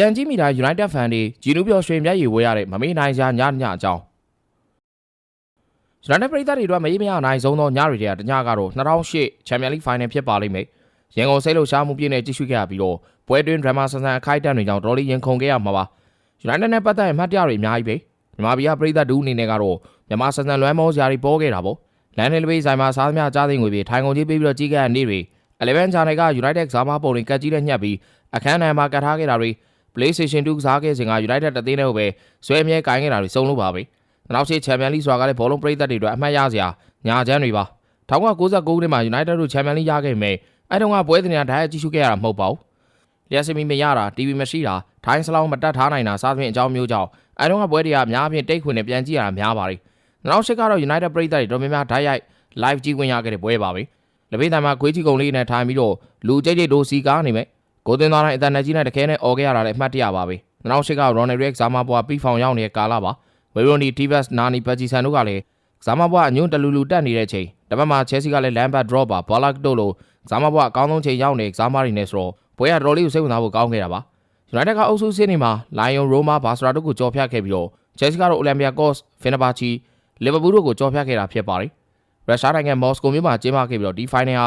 ပြန်ကြည့်မိတာ United fan တွေဂျီနူးပြော်ရွှေမျက်ရည်ဝဲရတဲ့မမေ့နိုင်စရာညညအကြောင်း United ပရိသတ်တွေအတွက်မရေမရနိုင်ဆုံးသောညတွေတည်းကတညကတော့2008 Champions League Final ဖြစ်ပါလိမ့်မယ်။ရန်ကုန်စိတ်လှုပ်ရှားမှုပြည့်နဲ့ကြည့်ရှုခဲ့ရပြီးတော့ပွဲတွင်း drama ဆန်ဆန်အခိုက်အတန့်တွေကြောင့်တော်တော်လေးရင်ခုန်ခဲ့ရမှာပါ။ United နဲ့ပတ်သက်ရင်မှတ်တရတွေအများကြီးပဲ။မြန်မာပြည်ကပရိသတ်ဒူးအနေနဲ့ကတော့မြန်မာဆန်ဆန်လွမ်းမောစရာတွေပေါ်ခဲ့တာပေါ့။လန်နယ်လ်ဘေးဆိုင်မှာစားသမျှကြားသိငွေပြေထိုင်ကုန်ကြီးပေးပြီးတော့ကြီးခဲ့တဲ့နေ့တွေ11 channel က United ကစားမပုံတွေကတ်ကြီးနဲ့ညှက်ပြီးအခန်းထဲမှာကတ်ထားခဲ့တာတွေ PlayStation 2ကစားခဲ့စဉ်က United တသိန်းနဲ့ပဲဆွဲအမြဲကိုင်းခဲ့တာတွေစုံလို့ပါပဲ။နောက်ရှိချန်ပီယံလိဆိုတာကလည်းဘောလုံးပရိသတ်တွေအတွက်အမှတ်ရစရာညာချမ်းတွေပါ။1999ခုနှစ်မှာ United တို့ချန်ပီယံလိရခဲ့ပေမဲ့အဲ့တုန်းကပွဲတင်ရဓာတ်ရိုက်ကြည့်ရှုခဲ့ရတာမဟုတ်ပါဘူး။လျှက်စမီမရတာ TV မရှိတာထိုင်းစလောင်းမတက်ထားနိုင်တာစသဖြင့်အကြောင်းမျိုးကြောင့်အဲ့တုန်းကပွဲတွေကအများအပြားတိတ်ခွင်နဲ့ပြန်ကြည့်ရတာများပါတယ်။2008ကတော့ United ပရိသတ်တွေတော်များများဓာတ်ရိုက် live ကြည့်ခွင့်ရခဲ့တဲ့ပွဲပါပဲ။လက်ဖေးတံမှာခွေးချီကုံလေးနဲ့ထိုင်ပြီးတော့လူကြိတ်ကြိတ်တို့စီကားနေမဲ့ ကိုသွင်းသွားတဲ့အတန်နဲ့ကြီးနဲ့တခဲနဲ့អော်ခဲ့ရတာလည်းအမှတ်တရပါပဲ2008က Ronald Reagan ဇာမဘွားပြီးဖောင်ရောက်နေတဲ့ကာလပါဝေရိုနီတီဗက်စ်နာနီပက်ဂျီဆန်တို့ကလည်းဇာမဘွားအညွန့်တလူလူတက်နေတဲ့အချိန်တပတ်မှာချဲစီကလည်းလမ်ဘတ်ဒရော့ပါဘာလက်တို့လိုဇာမဘွားအကောင်းဆုံးချိန်ရောက်နေဇာမရီနဲ့ဆိုတော့ပွဲကတော်တော်လေးကိုစိတ်ဝင်စားဖို့ကောင်းခဲ့တာပါ United ကအုပ်စုစင်းနေမှာ Lion Roma Barca တို့ကိုကြော်ဖြတ်ခဲ့ပြီးတော့ Chelsea ကတော့ Olympiacos Fenerbahce Liverpool တို့ကိုကြော်ဖြတ်ခဲ့တာဖြစ်ပါတယ်ရုရှားနိုင်ငံမော်စကိုမြို့မှာကျင်းပခဲ့ပြီးတော့ဒီ final ဟာ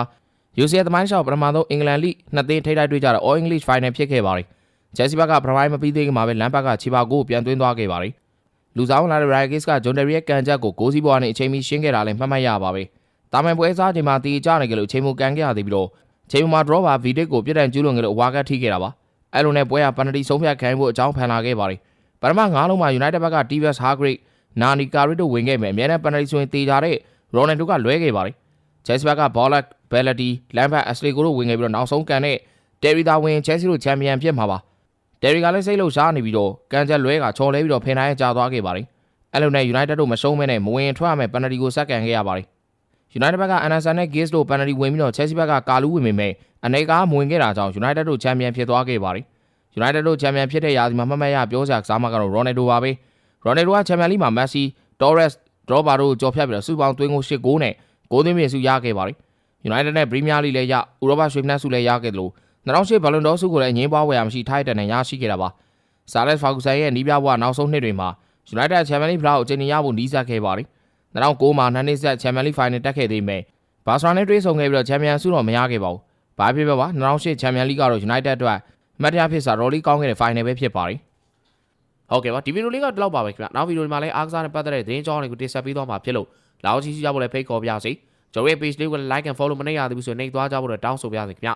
UCL သမိုင်းရှော့ပထမဆုံးအင်္ဂလန်လိနှစ်သင်းထိပ်တိုက်တွေ့ကြတဲ့ All English Final ဖြစ်ခဲ့ပါတယ်။ Chelsea ဘက်ကပထမပိုင်းမပြီးသေးခင်မှာပဲလမ်ဘတ်ကခြေပါကိုပြန်သွင်းသွားခဲ့ပါတယ်။လူဆောင်လာတဲ့ Ryan ကဂျွန်ဒရီရဲ့ကန်ချက်ကိုဂိုးစီးပေါ်ကနေအချိန်မီရှင်းခဲ့တာလည်းမှတ်မှတ်ရပါပဲ။တာမန်ပွဲစားချိန်မှာတီကြနေကြလို့ချိန်မူကန်ခဲ့ရသေးပြီးတော့ချိန်မူမှာ draw ပါ Vidic ကိုပြစ်ဒဏ်ကျူးလွန်ခဲ့လို့အဝါကထိခဲ့တာပါ။အဲ့လိုနဲ့ပွဲကပန်နတီဆုံးဖြတ်ခိုင်းဖို့အကြောင်းဖန်လာခဲ့ပါတယ်။ပထမ၅လုံးမှာ United ဘက်က Tivas Hargreaves နာနီကာရီတို့ဝင်ခဲ့မယ်အများနဲ့ပန်နတီဆိုရင်တေချာတဲ့ Ronaldo ကလွဲခဲ့ပါတယ်။ Chelsea ဘက်က Bolak Bellady Lampard Ashley ကိုတို့ဝင်ခဲ့ပြီးတော့နောက်ဆုံးကန်တဲ့ Terry သာဝင် Chelsea တို့ချန်ပီယံဖြစ်မှာပါ။ Terry ကလည်းစိတ်လှုပ်ရှားနေပြီးတော့ကန်ချက်လွဲကချော်လဲပြီးတော့ဖင်တိုင်းကြာသွားခဲ့ပါတယ်။အဲ့လိုနဲ့ United တို့မရှုံးမဲနဲ့မဝင်ထွက်ရမယ်ပန်နတီကိုစက္ကန်ခဲ့ရပါတယ်။ United ဘက်က Anderson နဲ့ Giggs တို့ပန်နတီဝင်ပြီးတော့ Chelsea ဘက်ကကာလူးဝင်ပေမဲ့အနေကားမဝင်ခဲ့တာကြောင့် United တို့ချန်ပီယံဖြစ်သွားခဲ့ပါတယ်။ United တို့ချန်ပီယံဖြစ်တဲ့ရာသီမှာမှတ်မှတ်ရပြောစရာကစားမကတော့ Ronaldo ပါပဲ။ Ronaldo ကချန်ပီယံလိမှာ Messi, Torres, Drogba တို့ကြော်ဖြတ်ပြီးတော့စူပေါင်းသွင်းကို၈ဂိုးနဲ့ ဂိုးသွင်းပြင်စုရခဲ့ပါတယ်။ United နဲ့ Premier League လည်းရဥရောပရွှေမနက်စုလည်းရခဲ့တယ်လို့2008 Ballon d'Or ဆုကိုလည်းအငင်းပွားဝယ်ရမရှိထိုက်တဲ့နဲ့ရရှိခဲ့တာပါ။ Sir Alex Ferguson ရဲ့နီးပြဘွားနောက်ဆုံးနှစ်တွေမှာ United Champions League ဖလားကိုအချိန်ရဖို့နီးစပ်ခဲ့ပါတယ်။2009မှာနှစ်နှစ်ဆက် Champions League Final တက်ခဲ့သေးပေမဲ့ဘာစရာနဲ့တွေးဆုံခဲ့ပြီးတော့ Champions ဆုတော့မရခဲ့ပါဘူး။ဘာဖြစ်ဖြစ်ပါ2008 Champions League ကတော့ United အတွက်အမှတ်တရဖြစ်စာတော်လေးကောင်းခဲ့တဲ့ Final ပဲဖြစ်ပါတယ်။ဟုတ်ကဲ့ပါဒီဗီဒီယိုလေးကဒီလောက်ပါပဲခင်ဗျနောက်ဗီဒီယိုဒီမှာလည်းအားကစားနဲ့ပတ်သက်တဲ့သတင်းကြောင်းတွေကိုတင်ဆက်ပေးသွားမှာဖြစ်လို့ လာအောင်ကြည့်ကြဖို့လည်းဖိတ်ခေါ်ပါရစေကျွန်တော်ရဲ့ page လေးကို like and follow မနေရသေးဘူးဆိုရင်နှိပ်သွားကြဖို့တော့တောင်းဆိုပါရစေခင်ဗျ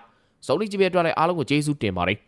စုံလီကြည့်ပြအတွက်လည်းအားလုံးကိုကျေးဇူးတင်ပါတယ်